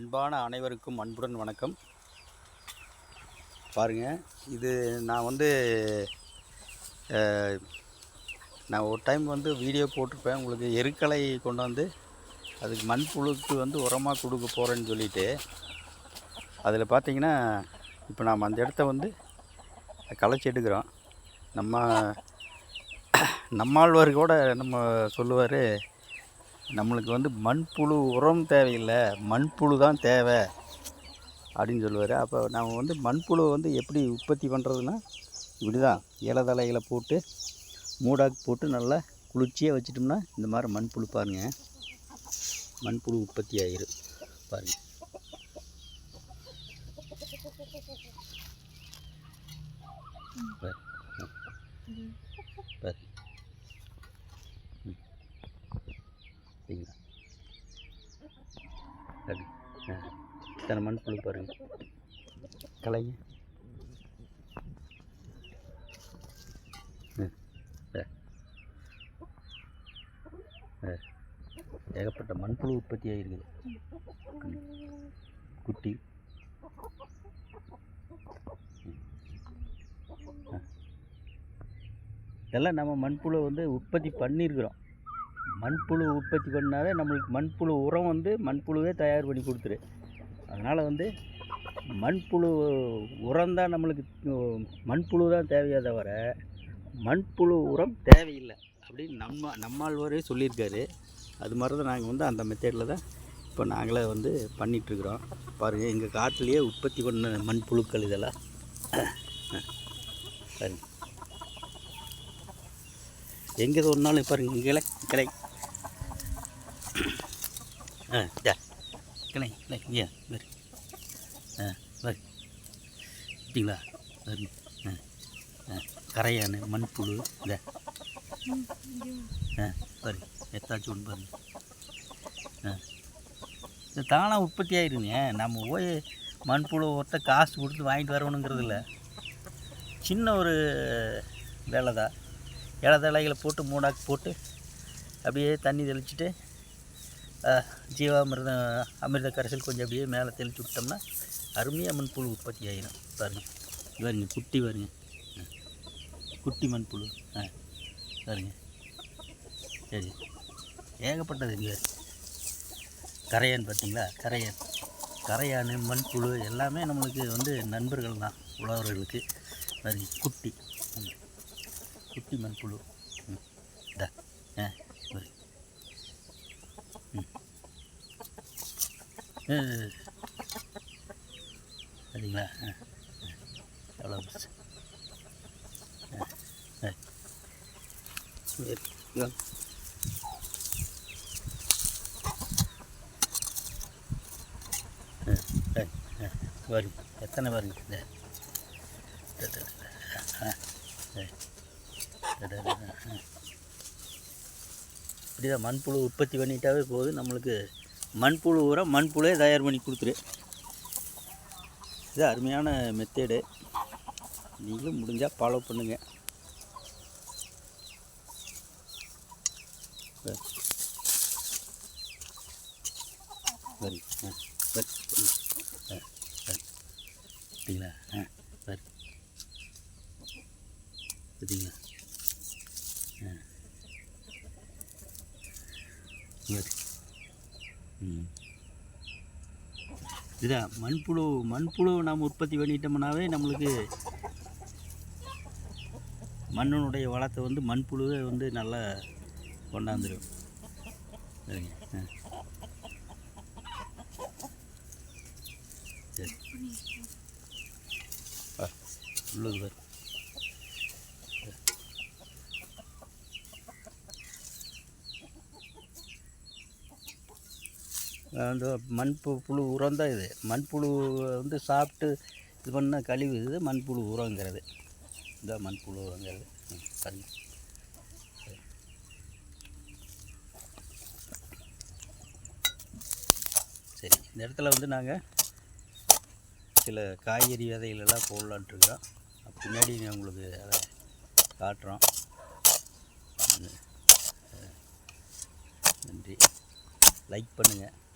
அன்பான அனைவருக்கும் அன்புடன் வணக்கம். பாருங்க இது நான் வந்து நான் ஒரு டைம் வந்து வீடியோ போட்டிருப்பேன். உங்களுக்கு எருக்களை கொண்டு வந்து அதுக்கு மண்புழுக்கு வந்து உரமாக கொடுக்க போகிறேன்னு சொல்லிட்டு அதில் பார்த்தீங்கன்னா இப்போ நாம் அந்த இடத்த வந்து களைச்சி எடுக்கிறோம். நம்ம நம்மாழ்வார் கூட நம்ம சொல்லுவார் நம்மளுக்கு வந்து மண்புழு உரம் தேவையில்லை மண்புழு தான் தேவை அப்படின்னு சொல்லுவார். அப்போ நம்ம வந்து மண்புழு வந்து எப்படி உற்பத்தி பண்ணுறதுன்னா இப்படி தான் இலதலைகளை போட்டு மூடாக்கு போட்டு நல்லா குளிர்ச்சியாக வச்சிட்டோம்னா இந்த மாதிரி மண்புழு பாருங்கள் மண்புழு உற்பத்தி ஆகிரும் பாருங்கள் பாரு. பாரு. ம். சரிங்களா அப்படி ஆ இத்தனை மண்புழு பாருங்க கலைங்க ம். ஆ. ஆ. ஏகப்பட்ட மண்புழு உற்பத்தி ஆகிருக்குது குட்டி ஆ. இதெல்லாம் நம்ம மண்புழு வந்து உற்பத்தி பண்ணியிருக்கிறோம் மண்புழு உற்பத்தி பண்ணாவே நம்மளுக்கு மண்புழு உரம் வந்து மண்புழுவே தயார் பண்ணி கொடுத்துரு அதனால் வந்து மண்புழு உரம் தான் நம்மளுக்கு மண்புழு தான் தேவையே தவிர மண்புழு உரம் தேவையில்லை அப்படின்னு நம்ம நம்மாழ்வாரே சொல்லியிருக்காரு. அது மாதிரி தான் நாங்கள் வந்து அந்த மெத்தேடில் தான் இப்போ நாங்களே வந்து பண்ணிகிட்ருக்குறோம். பாருங்கள் எங்கள் காட்டிலேயே உற்பத்தி பண்ண மண்புழுக்கள் இதெல்லாம். சரி எங்கே ஒன்றாலும் பாருங்கள் கிளை கிளை. ஆ இதா கிளை கிளை வரு ஆ வரு அப்படிங்களா வரு ஆ ஆ கரையான் மண்புழு இந்த ஆ வரு எத்தாச்சும் ஒன்று பாருங்க ஆ இது தானாக உற்பத்தி ஆயிருங்க நம்ம போய் மண்புழு ஒருத்த காசு கொடுத்து வாங்கிட்டு வரணுங்கிறது இல்லை. சின்ன ஒரு வேலை தான் இலை தலைகளை போட்டு மூடாக்கு போட்டு அப்படியே தண்ணி தெளிச்சிட்டு ஜீவாமிர்தம் அமிர்த கரைசல் கொஞ்சம் அப்படியே மேலே தெளிச்சு விட்டோம்னா அருமையாக மண்புழு உற்பத்தி ஆகிடும் பாருங்க. வருங்க குட்டி வருங்க குட்டி மண்புழு. ஆ வருங்க சரி. ஏகப்பட்டது இங்கே. கரையான் பார்த்தீங்களா? கரையான். கரையான் மண்புழு எல்லாமே நம்மளுக்கு வந்து நண்பர்கள் தான் உழவர்களுக்கு. வருங்க குட்டி. ம். குட்டி மண்புழு. ம். ஆ வருங்க சரிங்களா? ஆ. எவ்வளோ பெருசு ஆ. ஆ. சரி. ஆ ஆ. ஆ. ஆ. வரும். எத்தனை வருங்க இந்த. ட, தான் மண்புழு உற்பத்தி பண்ணிட்டாவே போதும் நம்மளுக்கு மண்புழு உரம் மண்புழுவே தயார் பண்ணி கொடுத்துரு. இது அருமையான மெத்தேடு நீங்களும் முடிஞ்சால் ஃபாலோ பண்ணுங்கள் சரி. சரி. ஆ சரி. ம். ஆ சரி சரிங்களா ஆ சரி சரிங்களா ஆ சரி ம் இதுதான் மண்புழு மண்புழு நாம் உற்பத்தி பண்ணிட்டோம்னாவே நம்மளுக்கு மண்ணினுடைய வளத்தை வந்து மண்புழுவே வந்து நல்லா கொண்டாந்துடும் சரிங்க. ஆ. சரி. உள்ளது அந்த மண்பு புழு உரம் தான் இது. மண்புழு வந்து சாப்பிட்டு இது பண்ணால் கழிவு இது மண்புழு உரங்கிறது. இந்த மண்புழு உரங்கிறது. ம், சரி. சரி. இந்த இடத்துல வந்து நாங்கள் சில காய்கறி விதைகளெல்லாம் போடலான்ட்டு இருக்கிறோம் பின்னாடி நான் உங்களுக்கு அதை காட்டுறோம். நன்றி. லைக் பண்ணுங்கள்